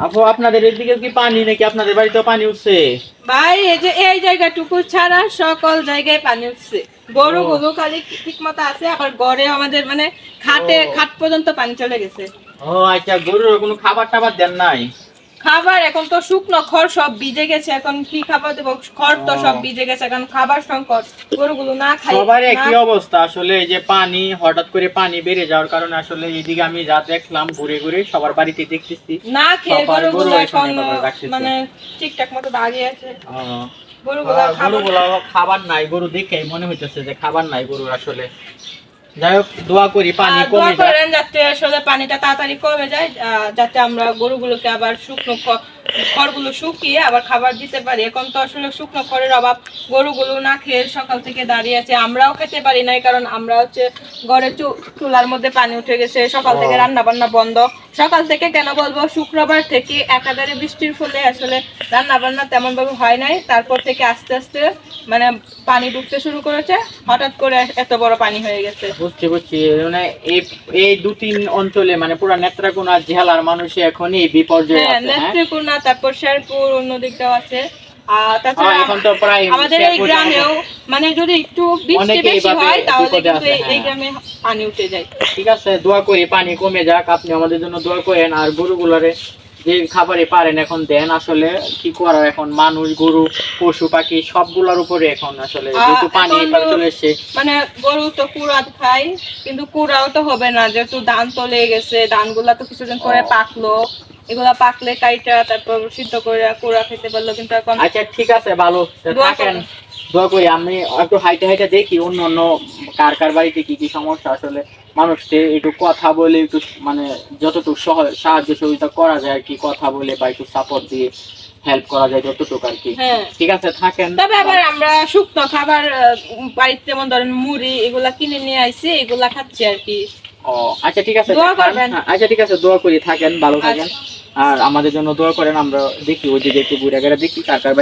আপু আপনাদের এদিকে কি পানি নাকি? আপনাদের বাড়িতেও পানি উঠছে? ভাই এই যে এই জায়গাটুকু ছাড়া সকল জায়গায় পানি উঠছে। গরু গরু খালি ঠিক মতো আছে আবার গড়ে আমাদের মানে খাটে খাট পর্যন্ত পানি চলে গেছে। ও আচ্ছা গরুর কোনো খাবার টাবার দেন নাই? খাবার এখন তো শুকনো খড় সব ভিজে গেছে এখন কি খাবার দেবো? খড় তো সব ভিজে গেছে এখন খাবার সংকট গরুগুলো না খাই সবার একই অবস্থা আসলে এই যে পানি হঠাৎ করে পানি বেড়ে যাওয়ার কারণে আসলে এইদিকে আমি যা দেখলাম ঘুরে ঘুরে সবার বাড়িতে দেখতেছি। না খেয়ে গরুগুলো এখন। মানে ঠিকঠাক মতো দাঁড়িয়ে আছে। গরুগুলো খাবার গরুগুলো খাবার নাই গরু দেখে মনে হইতেছে যে খাবার নাই গরুর আসলে। যাই হোক দোয়া করি পানি কমে যায় করেন যাতে আসলে পানিটা তাড়াতাড়ি কমে যায় যাতে আমরা গরুগুলোকে আবার শুকনো খড়গুলো শুকিয়ে আবার খাবার দিতে পারি। এখন তো আসলে শুকনো খড়ের অভাব গরুগুলো না খেয়ে সকাল থেকে দাঁড়িয়ে আছে আমরাও খেতে পারি নাই কারণ আমরা হচ্ছে ঘরে চুলার মধ্যে পানি উঠে গেছে সকাল থেকে রান্না বান্না বন্ধ। সকাল থেকে কেন বলব শুক্রবার থেকে একাধারে বৃষ্টির ফলে আসলে রান্না বান্না তেমন ভাবে হয় নাই তারপর থেকে আস্তে আস্তে মানে পানি ঢুকতে শুরু করেছে হঠাৎ করে এত বড় পানি হয়ে গেছে। বুঝছি বুঝছি। মানে এই এই দু তিন অঞ্চলে মানে পুরো নেত্রাকোনা জেলার মানুষ এখন এই বিপর্যয়ে হ্যাঁ আছে হ্যাঁ? নেত্রকোনা তারপর শেরপুর অন্য দিকটাও আছে। আর তাছাড়া আহ, এখন তো প্রায় আমাদের এই গ্রামেও মানে যদি একটু বৃষ্টি বেশি হয় তাহলে কিন্তু এই- এই। গ্রামে পানি উঠে যায়। ঠিক আছে দোয়া করি পানি কমে যাক আপনি আমাদের জন্য দোয়া করেন আর গরুগুলারে যে খাবারে পারেন এখন দেন আসলে কি করার এখন? মানুষ গরু পশু পাখি সবগুলোর উপরে এখন আসলে যেহেতু পানি চলে এসছে। মানে গরু তো কুড়া খায় কিন্তু কুড়াও তো হবে না যেহেতু ধান তো লেগে গেছে ধানগুলা তো কিছুদিন পরে ও। পাকলো। এগুলা পাকলে কাইটা তারপর সিদ্ধ করে কুড়া খেতে পারল কিন্তু এখন আচ্ছা ঠিক আছে ভালো। তা দোয়া থাকেন। করুন। করি আমি একটু হাইটে হাইটে দেখি অন্য অন্য কার কার বাড়িতে কি কি সমস্যা আসলে। মানুষকে একটু কথা বলে একটু মানে যতটুকু সহ- সাহায্য সহযোগিতা করা যায় আর কি কথা বলে বা একটু সাপোর্ট দিয়ে হেল্প করা যায় যতটুকু আর কি। হ্যাঁ। ঠিক আছে থাকেন। তবে আবার আমরা শুকনো খাবার বাড়িতে যেমন ধরেন মুড়ি এগুলা কিনে নিয়ে আইছি এগুলা খাচ্ছি আর কি। ও আচ্ছা ঠিক আছে দোয়া করবেন। হ্যাঁ, আচ্ছা ঠিক আছে দোয়া করি থাকেন ভালো থাকেন। আচ্ছা। আর আমাদের জন্য দোয়া করেন আমরা দেখি ওই দিকে একটু ঘুরে গেলে দেখি কার কার